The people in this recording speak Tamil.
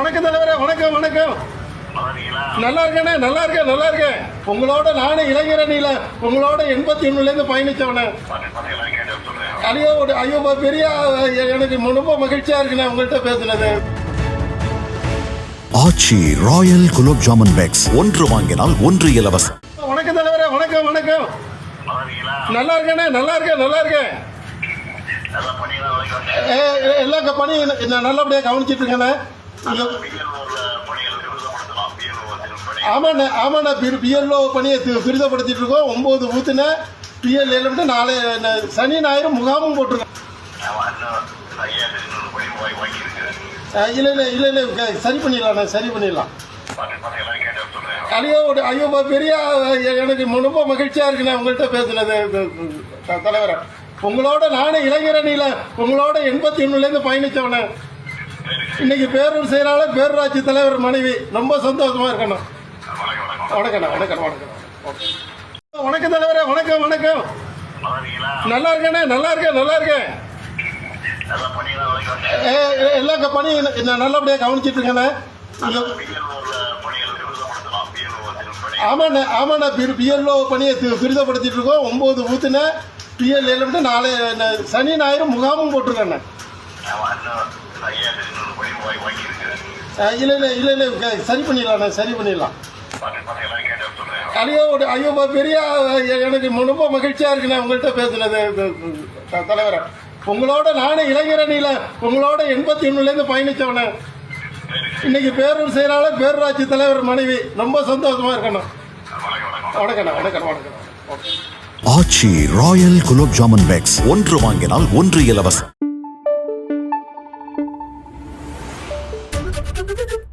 வணக்கம் தலைவரே வணக்கம் வணக்கம். நல்லா இருக்கேனே நல்லா இருக்கேன் நல்லா இருக்கேன். உங்களோட நானும் இளைஞரணியில உங்களோட எண்பத்தி ஒண்ணுல இருந்து பயணிச்சவனே ஐயோ ஒரு- ஐயோ பெரிய எனக்கு ரொம்ப மகிழ்ச்சியா இருக்குண்ணே உங்கள்கிட்ட பேசுனது. ஆச்சி ராயல் குலோப் ஜாமுன் பேக்ஸ் ஒன்று வாங்கினால் ஒன்று இலவசம். வணக்கம் தலைவரே வணக்கம் வணக்கம். நல்லா இருக்கேனே நல்லா இருக்கேன் நல்லா இருக்கேன். எல்லா பணியும் ந- நல்லபடியா கவனிச்சிட்டு இருக்கேண்ணே ஆமாண்ணே ஆமாண்ணே பி- பிஎல்ஓ பணியை துரிதப்படுத்திட்டு இருக்கோம். ஒன்பது ஊத்துன பிஎல் ஏழு நாளை சனி ஞாயிறு முகாமும் போட்டிருக்கோம். இல்ல இல்ல இல்ல சரி பண்ணிடலாண்ணே சரி பண்ணிடலாம். ஐயோ ஐயோ பெரிய எனக்கு ரொம்ப மகிழ்ச்சியா இருக்குண்ணே உங்கள்கிட்ட பேசுனது தலைவரே. உங்களோட நானும் இளைஞரணியில உங்களோட எண்பத்தி ஒண்ணுல இருந்து பயணிச்சவனே. இன்னைக்கு பேரூர் செயலாளர் பேரூராட்சி தலைவர் மனைவி. ரொம்ப சந்தோஷமா இருக்கணும். வணக்கண்ணா வணக்கம் வணக்கம். வணக்கம் தலைவரே வணக்கம் வணக்கம். நல்லா இருக்கேனே நல்லா இருக்கேன் நல்லா இருக்கேன். எல்லா ந- நல்லபடியா கவனிச்சிட்டு இருக்கேண்ணே. ஆமாண்ணே ஆமாண்ணே பி- பிஎல்ஓ பணியை துரிதப்படுத்திட்டு இருக்கோம். ஒன்பது ஊத்துன பிஎல் ஏழு நாளை சனி ஞாயிறு முகாமும் போட்டிருக்கேண்ணே. இல்ல இல்ல இல்ல இல்லை சரி பண்ணிடலாண்ணே சரி பண்ணிடலாம். ஐயோ ஐயோ பெரிய எனக்கு ரொம்ப மகிழ்ச்சியா இருக்குண்ணே உங்கள்கிட்ட பேசுனது தலைவரை. உங்களோட நானும் இளைஞரணியில் உங்களோட எண்பத்தி ஒன்றுலேருந்து இருந்து இன்னைக்கு பேரூர் செயலாளர் பேரூராட்சி தலைவர் மனைவி ரொம்ப சந்தோஷமா இருக்கணும். வணக்கண்ணா வணக்கம் வணக்கம் ஆச்சி ராயல் குலோப் ஜாமுன் பேக்ஸ் ஒன்று வாங்கினால் ஒன்று இலவசம். Thank you.